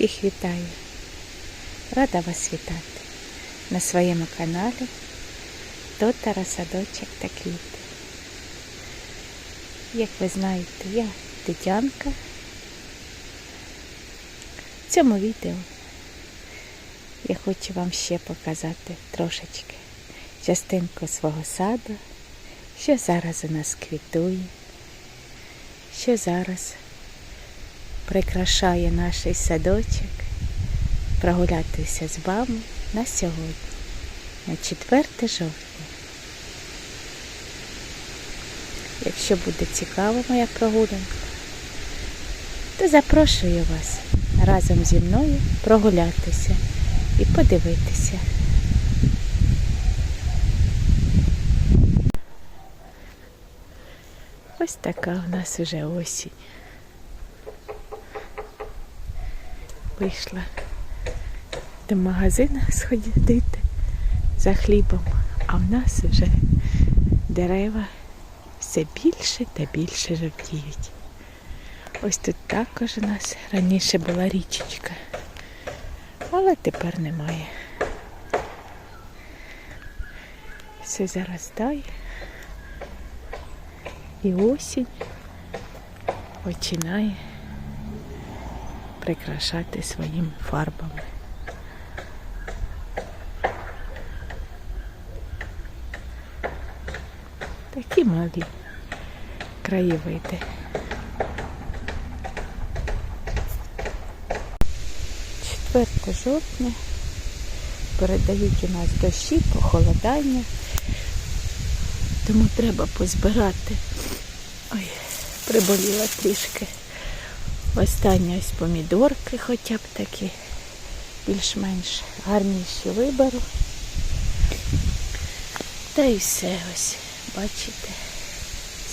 Всіх вітаю. Рада вас вітати на своєму каналі Тотара Садочок та квіти. Як ви знаєте, я Тетянка. В цьому відео я хочу вам ще показати трошечки частинку свого саду, що зараз у нас квітує, що зараз прикрашає наш садочок прогулятися з вами на сьогодні, на 4 жовтня. Якщо буде цікава моя прогулянка, то запрошую вас разом зі мною прогулятися і подивитися. Ось така у нас уже осінь. Вийшла до магазину сходити за хлібом, а в нас вже дерева все більше та більше жовтіють. Ось тут також у нас раніше була річечка, але тепер немає. Все заростає. І осінь починає прикрашати своїми фарбами. Такі малі краєвиди. Четверте жовтня передають у нас дощі, похолодання, тому треба позбирати. Ой, приболіла трішки. Останні ось помідорки хоча б такі більш-менш гарніші виберу. Та і все ось, бачите,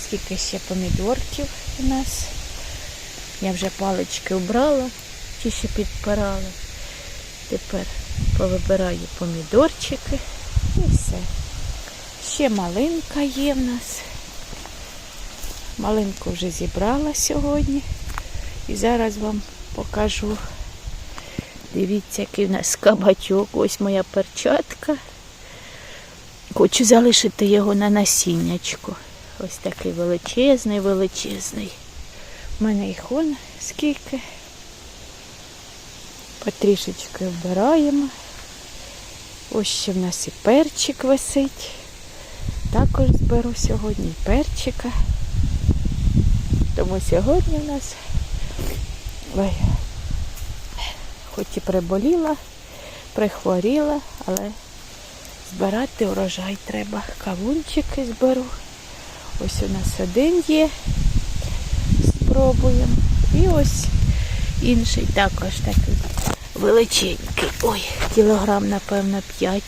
скільки ще помідорків у нас. Я вже палички обрала, ті ще підпирала. Тепер повибираю помідорчики і все. Ще малинка є в нас. Малинку вже зібрала сьогодні. І зараз вам покажу. Дивіться, який в нас кабачок. Ось моя перчатка. Хочу залишити його на насіннячку. Ось такий величезний, величезний. У мене їх он скільки. Потрішечки вбираємо. Ось ще в нас і перчик висить. Також зберу сьогодні перчика. Тому сьогодні у нас ой, хоч і приболіла, прихворіла, але збирати урожай треба. Кавунчики зберу. Ось у нас один є. Спробуємо. І ось інший також такий величенький. Ой, кілограм, напевно, 5.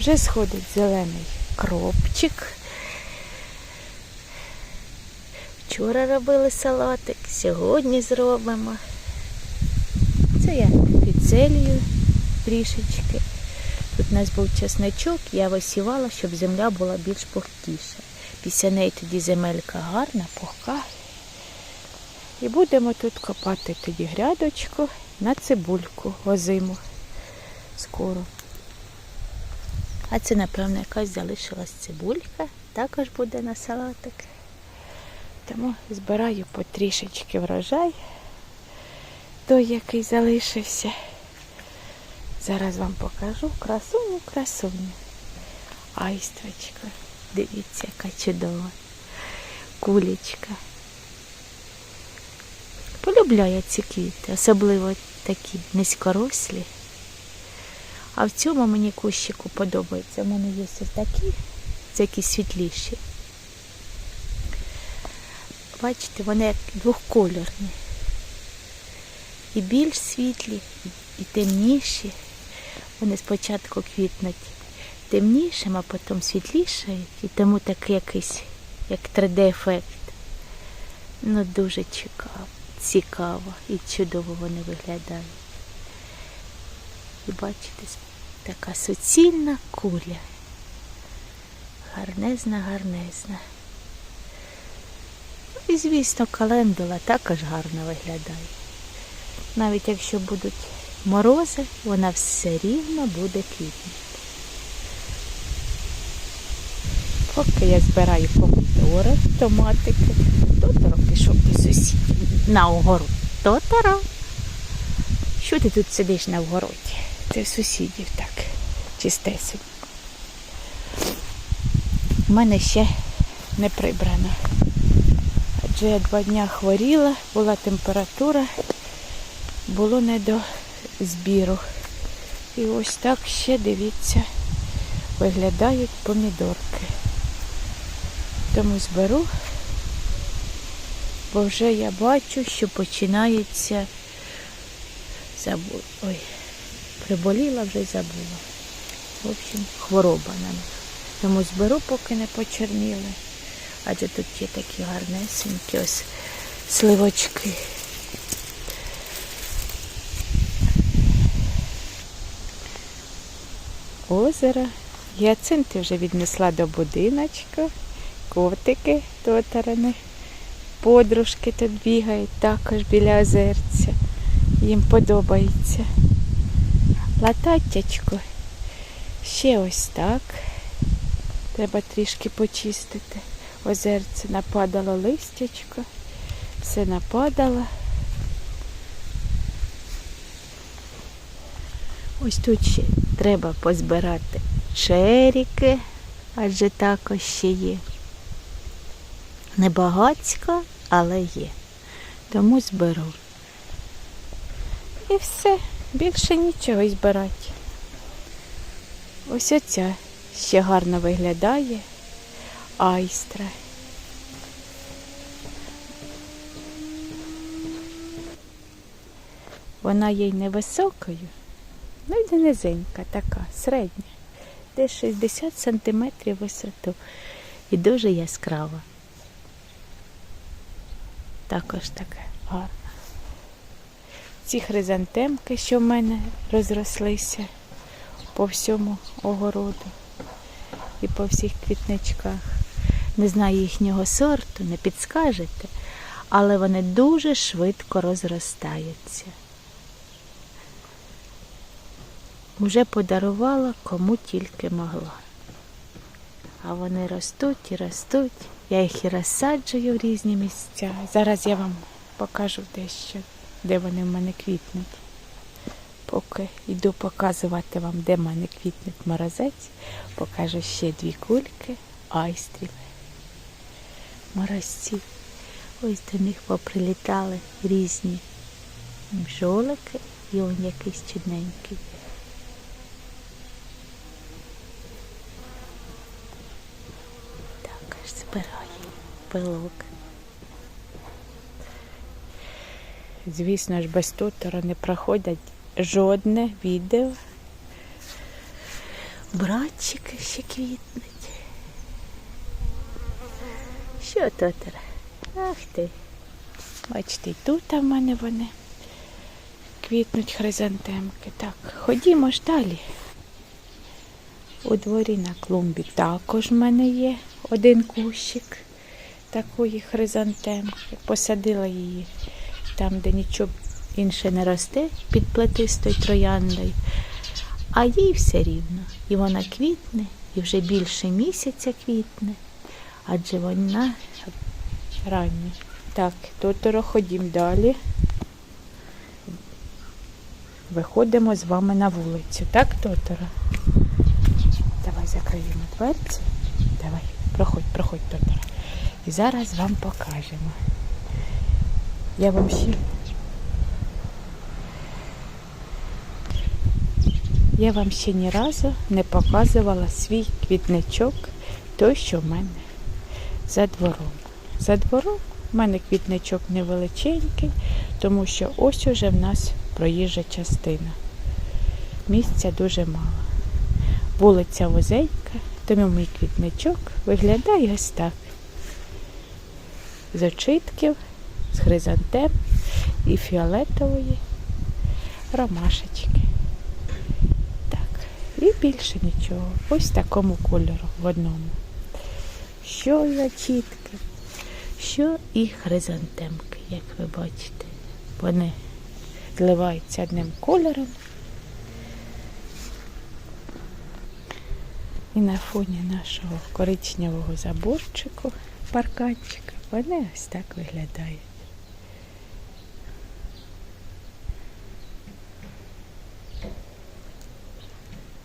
Вже сходить зелений кропчик. Вчора робили салатик, сьогодні зробимо. Це я підселюю трішечки. Тут у нас був чесничок, я висівала, щоб земля була більш пухкіша. Після неї тоді земелька гарна, пухка. І будемо тут копати тоді грядочку на цибульку озиму скоро. А це, напевно, якась залишилась цибулька, також буде на салатик. Тому збираю потрішечки врожай, той, який залишився. Зараз вам покажу красуню, красуню. Айстрочка. Дивіться, яка чудова. Кулечка. Полюбляю ці квіти, особливо такі низькорослі. А в цьому мені кущику подобається. У мене є ось такі, це які світліші. Бачите, вони як двохкольорні. І більш світлі, і темніші. Вони спочатку квітнуть темнішим, а потім світлішають. І тому такий якийсь, як 3D-ефект. Ну, дуже цікаво, цікаво і чудово вони виглядають. І бачите, така суцільна куля. Гарнезна, гарнезна. І, звісно, календула також гарно виглядає. Навіть якщо будуть морози, вона все рівно буде квітнути. Поки я збираю помідори, томатики, Тоторо пішов до сусідів на огород. Тоторо, що ти тут сидиш на вгороді? Це в сусідів так, чистесенько. У мене ще не прибрано. Адже я два дня хворіла, була температура, було не до збіру. І ось так ще, дивіться, виглядають помідорки. Тому зберу, бо вже я бачу, що починається забу... Ой, приболіла вже забула. В общем, хвороба на них. Тому зберу, поки не почерніли. Адже тут є такі гарнесенькі ось сливочки. Озеро. Гіацинти вже віднесла до будиночка. Котики тотарани. Подружки тут бігають також біля озерця. Їм подобається. Лататтячко. Ще ось так. Треба трішки почистити. Озерце нападало листячко. Все нападало. Ось тут ще треба позбирати черіки, адже також ще є. Небагацько, але є. Тому зберу. І все, більше нічого й збирати. Ось оця ще гарно виглядає айстра. Вона є й невисокою, ну не низенька така, середня. Десь 60 сантиметрів висоту і дуже яскрава. Також таке гарна. Ці хризантемки, що в мене розрослися по всьому огороду і по всіх квітничках. Не знаю їхнього сорту, не підскажете, але вони дуже швидко розростаються. Вже подарувала кому тільки могла. А вони ростуть і ростуть. Я їх і розсаджую в різні місця. Зараз я вам покажу дещо, де вони в мене квітнуть. Поки йду показувати вам, де в мене квітнуть морозець, покажу ще дві кульки айстрів. Морозці. Ось до них поприлітали різні бджолики і он якийсь чудненький. Також збираю пилок. Звісно ж, без тутора не проходять жодне відео. Братчики ще квітнуть. Що тотора? Ах ти. Бачите, і тут в мене вони квітнуть хризантемки. Так, ходімо ж далі. У дворі на клумбі також в мене є один кущик такої хризантемки. Посадила її там, де нічого інше не росте під плетистою трояндою. А їй все рівно. І вона квітне, і вже більше місяця квітне, адже вона рання. Так, Тоторо, ходім далі. Виходимо з вами на вулицю. Так, Тоторо? Давай закриємо дверці. Давай, проходь, проходь, Тоторо. І зараз вам покажемо. Я вам ще. Я вам ще ні разу не показувала свій квітничок, той, що в мене за двором. За двором в мене квітничок невеличенький, тому що ось уже в нас проїжджа частина. Місця дуже мало. Вулиця вузенька, тому мій квітничок виглядає ось так. З очитків, з хризантем і фіолетової ромашечки. Так, і більше нічого. Ось такому кольору в одному. Що за чітки, що і хризантемки, як ви бачите. Вони зливаються одним кольором. І на фоні нашого коричневого заборчику, парканчика, вони ось так виглядають.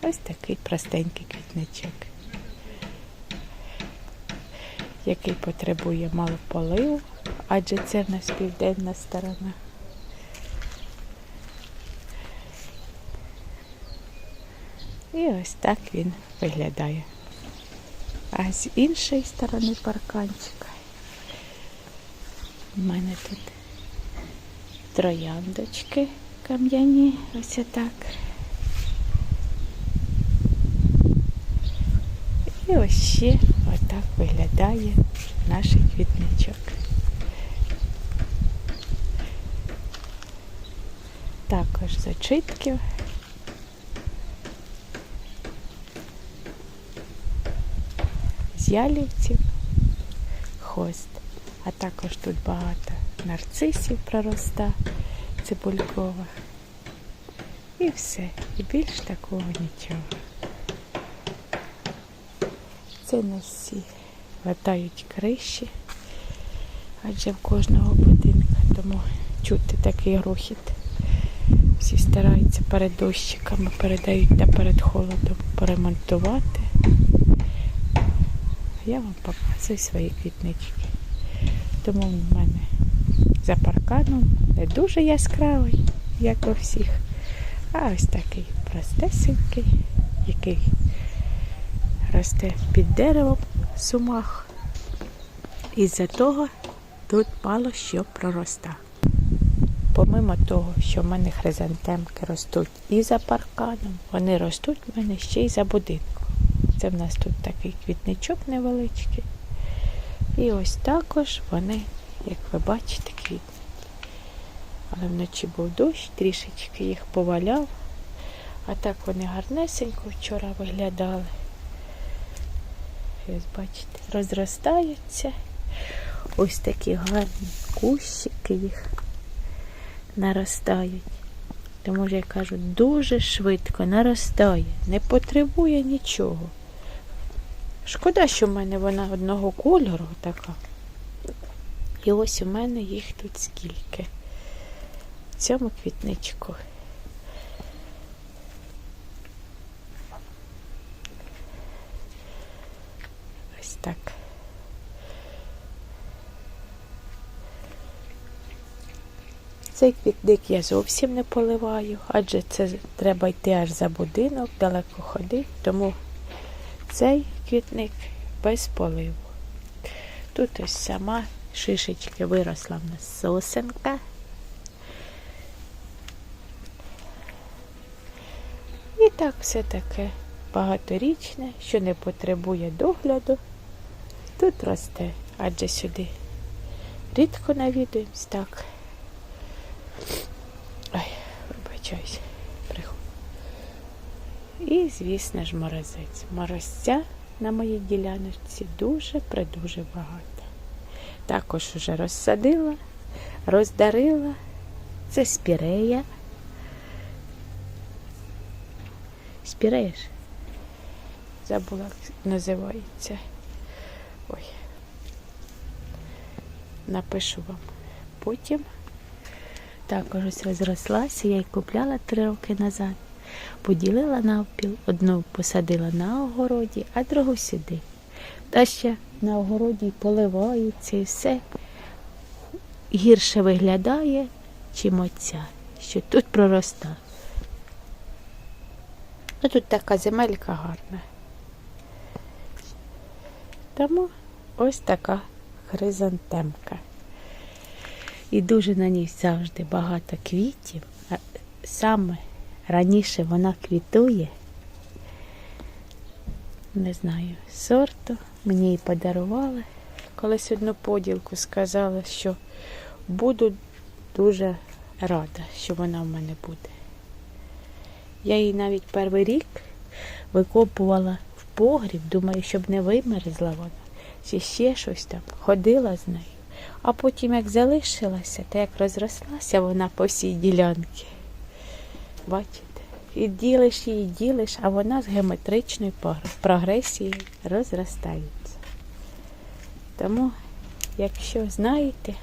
Ось такий простенький квітничок, який потребує мало поливу, адже це в нас південна сторона. І ось так він виглядає. А з іншої сторони парканчика у мене тут трояндочки кам'яні, ось так. І ось ще отак виглядає наш квітничок. Також зачитків. з ялівців, хост. А також тут багато нарцисів пророста цибулькових. І все. І більш такого нічого. Це не всі латають криші, адже в кожного будинка, тому чути такий грохіт. Всі стараються перед дощиками, передають та перед холодом поремонтувати. Я вам показую свої квітнички. Тому в мене за парканом не дуже яскравий, як у всіх, а ось такий простесенький, який росте під деревом сумах. Із-за того тут мало що пророста. Помимо того, що в мене хризантемки ростуть і за парканом, вони ростуть в мене ще й за будинком. Це в нас тут такий квітничок невеличкий. І ось також вони, як ви бачите, квітнуть. Але вночі був дощ, трішечки їх поваляв. А так вони гарнесенько вчора виглядали. Ось бачите, розростаються. Ось такі гарні кущики їх наростають. Тому ж я кажу, дуже швидко наростає, не потребує нічого. Шкода, що в мене вона одного кольору така. І ось у мене їх тут скільки. В цьому квітничку. Так. Цей квітник я зовсім не поливаю, адже це треба йти аж за будинок, далеко ходити, тому цей квітник без поливу. Тут ось сама шишечки виросла в нас сосенка. І так все таке багаторічне, що не потребує догляду. Тут росте, адже сюди рідко навідуємось так. Ой, вибачаюсь. І, звісно ж, морозець. Морозця на моїй діляночці дуже-предуже багато. Також уже розсадила, роздарила. Це спірея. Ж? Забула, як називається. Ой. Напишу вам потім. Також ось розрослася, я її купляла три роки назад. Поділила навпіл, одну посадила на огороді, а другу сюди. Та ще на огороді й поливаються і все гірше виглядає, чим оця, що тут пророста. Ну тут така земелька гарна. Тому ось така хризантемка. І дуже на ній завжди багато квітів. Саме раніше вона квітує. Не знаю, сорту. Мені її подарували. Колись одну поділку сказали, що буду дуже рада, що вона в мене буде. Я її навіть перший рік викопувала в погріб, думаю, щоб не вимерзла вона, чи ще щось там. Ходила з нею. А потім, як залишилася, та як розрослася вона по всій ділянці. Бачите? І ділиш її, ділиш, а вона з геометричною прогресією розростається. Тому, якщо знаєте,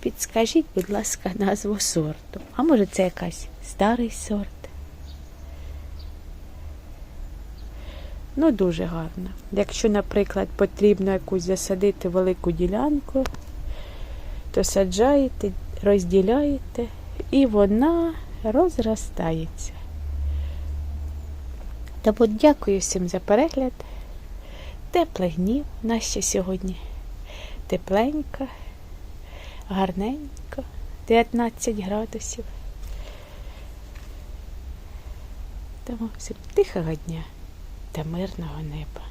підскажіть, будь ласка, назву сорту. А може це якась старий сорт? Ну, дуже гарно. Якщо, наприклад, потрібно якусь засадити велику ділянку, то саджаєте, розділяєте, і вона розростається. Тому дякую всім за перегляд. Теплих днів. Нас ще сьогодні тепленько, гарненько, 19 градусів. Тому всім тихого дня та мирного неба.